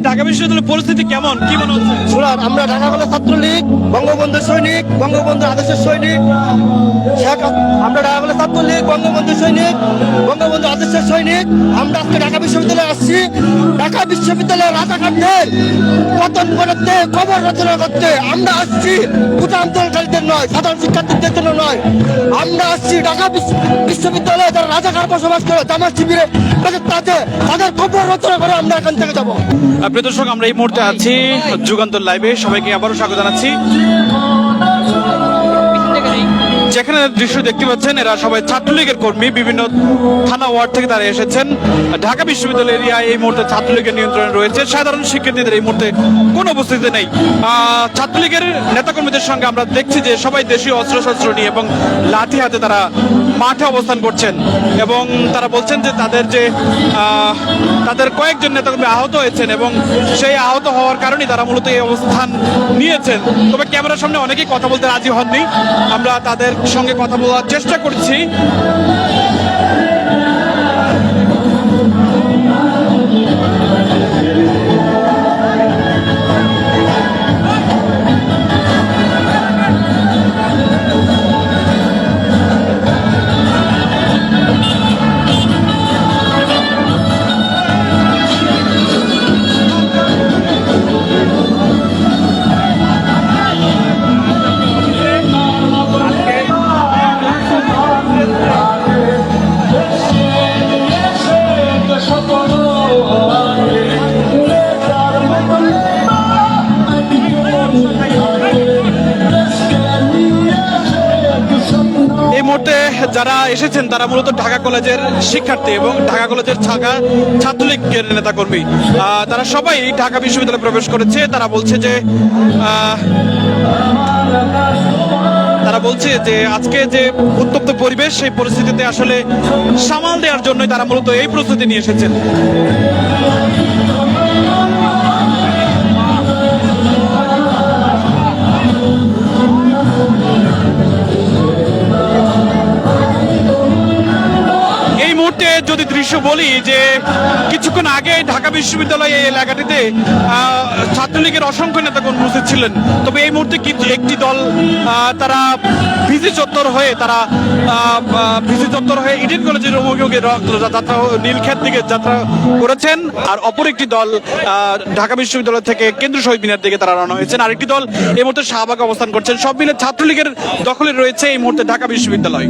বিশ্ববিদ্যালয়ের পরিস্থিতি কেমন? কি মনে হচ্ছে? আমরা ঢাকা কলেজ ছাত্রলীগ, বঙ্গবন্ধু সৈনিক, বঙ্গবন্ধু আদর্শের সৈনিক আমরা ঢাকা কলেজ ছাত্রলীগ, বঙ্গবন্ধু সৈনিক, বঙ্গবন্ধু আদর্শের সৈনিক, আমরা আজকে ঢাকা বিশ্ববিদ্যালয়ে আসছি। ঢাকা বিশ্ববিদ্যালয়ের রাজাকারদের পতন করতে কবর রচনা করতে, আমরা আসছি। আন্দোলনকারীদের নয়, সাধারণ শিক্ষার্থীদের জন্য নয়। আমরা আসছি ঢাকা বিশ্ব- বিশ্ববিদ্যালয়ে যারা রাজাকার বসবাস করে, জামাত শিবিরে, তাদের তাদের খবর রচনা করে আমরা এখান থেকে যাব। প্রিয় দর্শক, আমরা এই মুহূর্তে আছি যুগান্তর লাইভে। সবাইকে আবারও স্বাগত জানাচ্ছি। যেখানে দৃশ্য দেখতে পাচ্ছেন, এরা সবাই ছাত্রলীগের কর্মী। বিভিন্ন থানা ওয়ার্ড থেকে তারা এসেছেন। ঢাকা বিশ্ববিদ্যালয় এরিয়ায় এই মুহূর্তে ছাত্রলীগের নিয়ন্ত্রণে রয়েছে। সাধারণ শিক্ষার্থীদের এই মুহূর্তে কোনো উপস্থিতি নেই। ছাত্রলীগের নেতাকর্মীদের সঙ্গে আমরা দেখছি যে সবাই দেশীয় অস্ত্রশস্ত্র নিয়ে এবং লাঠি হাতে তারা মাঠে অবস্থান করছেন এবং তারা বলছেন যে তাদের যে তাদের কয়েকজন নেতাকর্মী আহত হয়েছেন এবং সেই আহত হওয়ার কারণেই তারা মূলত এই অবস্থান নিয়েছেন। তবে ক্যামেরার সামনে অনেকেই কথা বলতে রাজি হননি। আমরা তাদের সঙ্গে কথা বলার চেষ্টা করছি। মুহূর্তে যারা এসেছেন, তারা মূলত ঢাকা কলেজের শিক্ষার্থী এবং ঢাকা কলেজের ছাগা ছাত্রলীগের নেতাকর্মী। তারা সবাই ঢাকা বিশ্ববিদ্যালয়ে প্রবেশ করেছে। তারা বলছে যে তারা বলছে যে, আজকে যে উত্তপ্ত পরিবেশ, সেই পরিস্থিতিতে আসলে সামাল দেওয়ার জন্যই তারা মূলত এই প্রস্তুতি নিয়ে এসেছেন। যদি দৃশ্য বলি যে কিছুক্ষণ আগে ঢাকা বিশ্ববিদ্যালয় এই এলাকাটিতে ছাত্রলীগের অসংখ্য নেতাগণ উপস্থিত ছিলেন। তবে এই মুহূর্তে কিন্তু একটি দল তারা ভিসি চত্বর হয়ে, তারা ভিসি চত্বর হয়ে ইডেন কলেজের অভিযোগে যাত্রা, নীলক্ষেত দিকে যাত্রা করেছেন। আর অপর একটি দল ঢাকা বিশ্ববিদ্যালয় থেকে কেন্দ্র শহীদ মিনার দিকে তারা রওনা হয়েছেন। আরেকটি দল এই মুহূর্তে শাহবাগে অবস্থান করছেন। সব মিলে ছাত্রলীগের দখলে রয়েছে এই মুহূর্তে ঢাকা বিশ্ববিদ্যালয়।